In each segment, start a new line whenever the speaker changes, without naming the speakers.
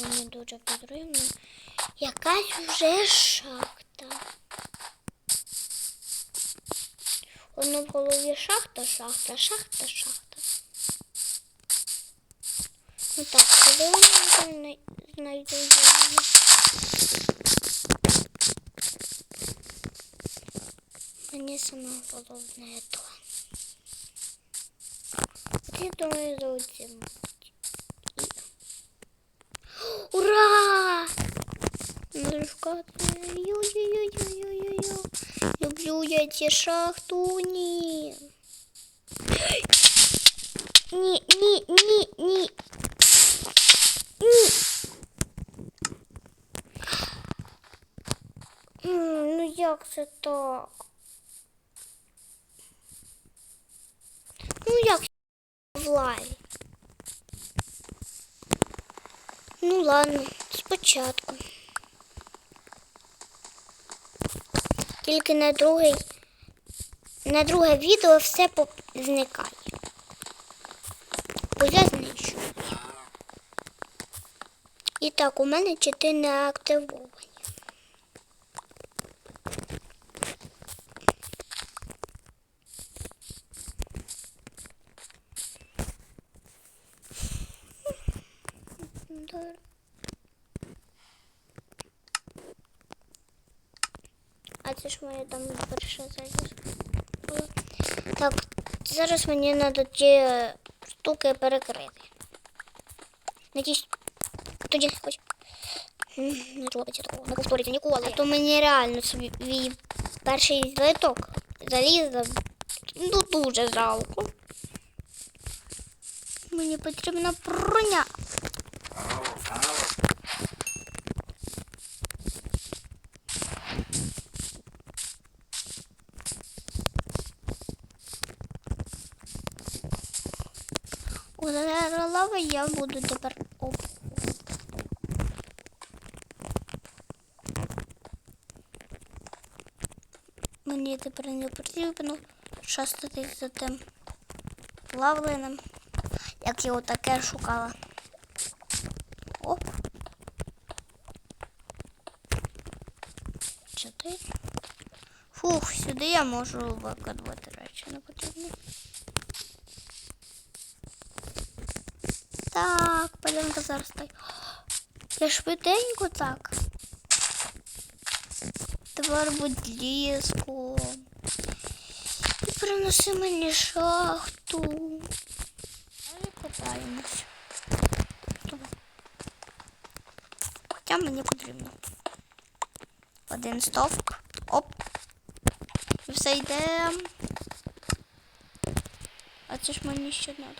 Мені дуже потрібно. Якась вже шахта. Воно в голові шахта, шахта, шахта, шахта. Ну так, коли вони знайду її? Мені саме головне то. Я думаю, за оцим. Дружкати. Ю-ю-ю-ю-ю-ю. Люблю я ці шахтуні. Ні, ні, ні, ні. Ні. М, Ну як це так? Ну як в лаві? Ну ладно, спочатку. Тільки на другий, на друге відео все зникає. Бо я знищу. І так, у мене чити не активовані. Да. Це ж моя там перша залізка. Так, зараз мені треба ті штуки перекрити. Надіюсь, тоді хоч не робиться такого, не повториться ніколи. То мені реально свій перший злиток заліза ну дуже жалко. Мені потрібна броня. Лави я буду тепер оп. Мені тепер не потрібно шастати за тим лавленим, як я отаке шукала. Оп. Чотири. Фух, сюди я можу викладувати речі, не потрібно. Так, паленка зараз так. Я швиденько так. Тепер будь ліску. І приноси мені шахту. Далі копаємось. Хоча мені потрібно. Один стовп. Оп. І все йде. А це ж мені ще треба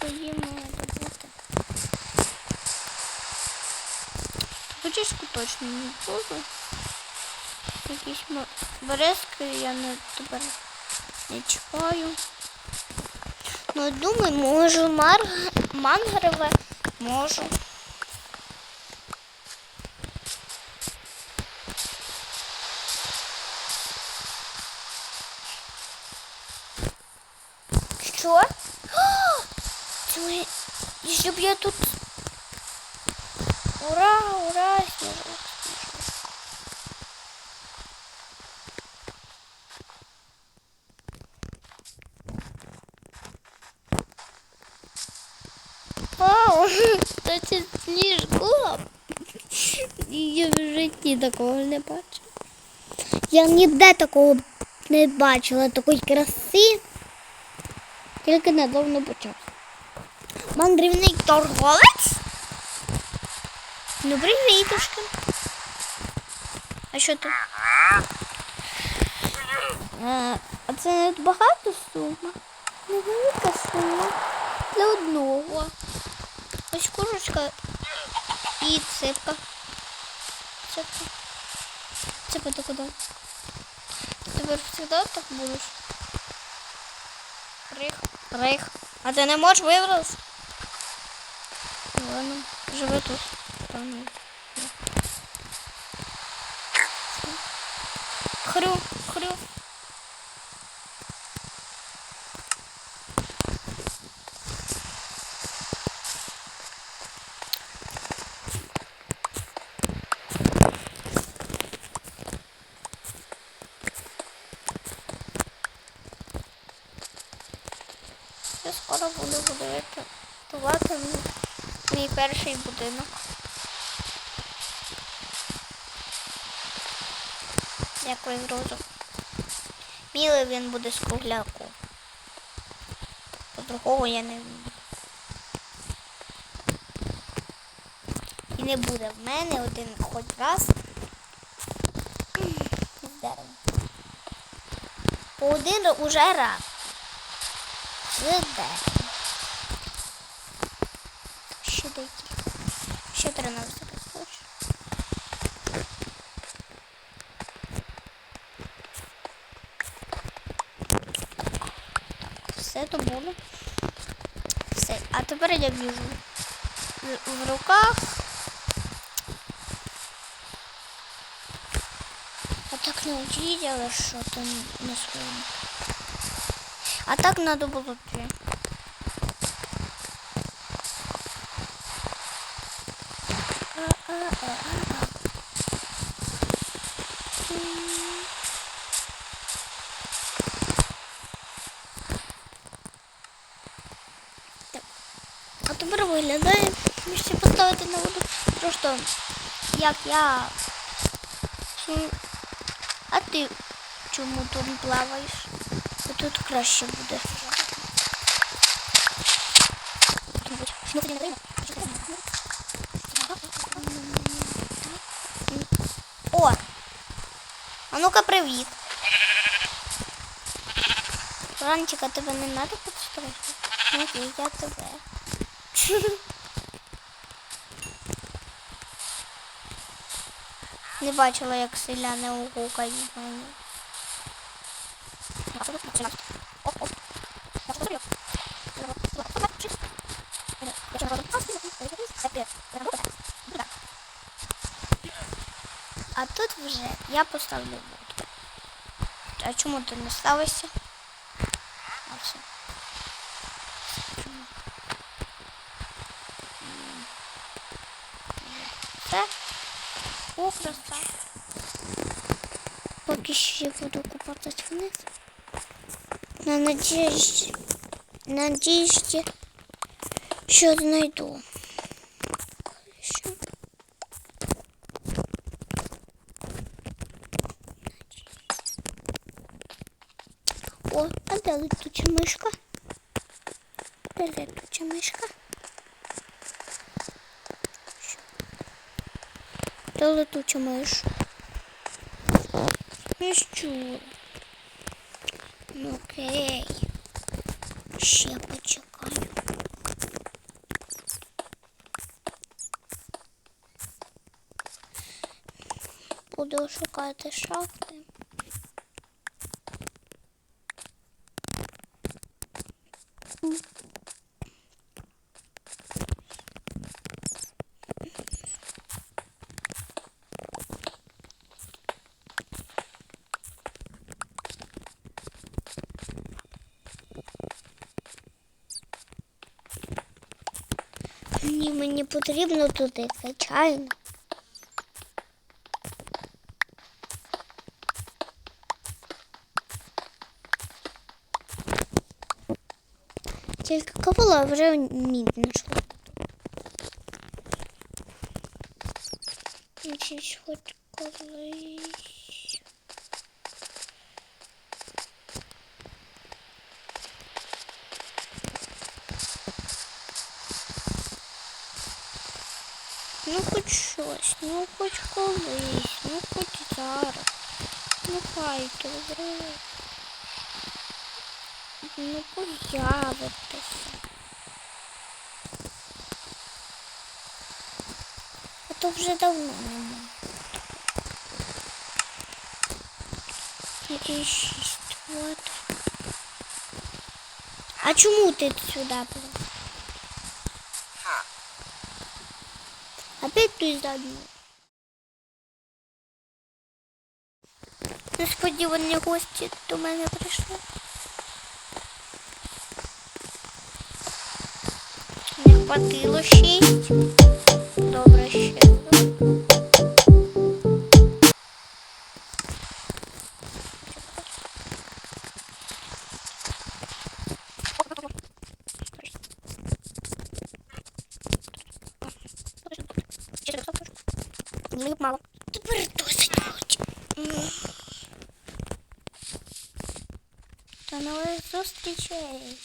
свої має бути. Точно не буду. Якісь березки я не тепер не чекаю. Ну, думаю, можу мар... мангрове можу. Що? О! Це ми... І щоб я тут... Ура, ура, сніжок, сніжок. Вау, це сніжок. Я в житті такого не бачила. Я ніде такого не бачила, такої краси. Тільки недавно почав. Мандрівний торговець? Ну, привітушки. А що тут? А, а це багато сума? Невелика сума. Для одного. Ось курочка і ципка. Ципка. Ципка ти куди? Ти тепер завжди так будеш? Рих, рих. А ти не можеш вибратися? Ладно, живе тут. Там. Хрю, хрю. Я скоро буду будувати. Тувати мені мій перший будинок. Дякую, Розу. Мілий він буде з кругляку. По-другому я не вмію. І не буде в мене один хоч раз. з дерева. По один уже раз. З дерева. Ще декілька. Ще 13 хочеш. Все то було. Все. А тепер я біжу. В, руках. А так не увидела, що там на своєму. А так надо було дві. А тепер виглядає, ще поставити на воду. Просто як я. А ти чому тут плаваєш? Бо Тут краще буде. Ми тоді не даємо. О! А ну-ка привіт. Ранчика, тебе не треба підстригти? Ну, окей, я тебе. Не бачила, як селяни угукають мені. А тут вже я поставлю воду. А чому ти не ставишся? А все. Чому? М. О, краса. Поки що я буду купатись вниз. На надіжді. Надіжді, що знайду. О, а де летуча мишка? Де летуча мишка? Де летуча миш? Що? Ну окей. Ще почекаю. Буду шукати шахти. Ні, мені потрібно туди, звичайно. Тільки кавула вже мід знайшла. Якийсь хоч колись. Ну хоч щось, ну хоч колись, ну хоч зараз. Ну хай добре. Ну появитися. А то вже давно нема. Якийсь шість вот. А чому ти сюди була? Задній. Несподівані гості до мене прийшли. Не хватило шість.
Мені мало.
Тепер досить хоч. Та нових зустрічей.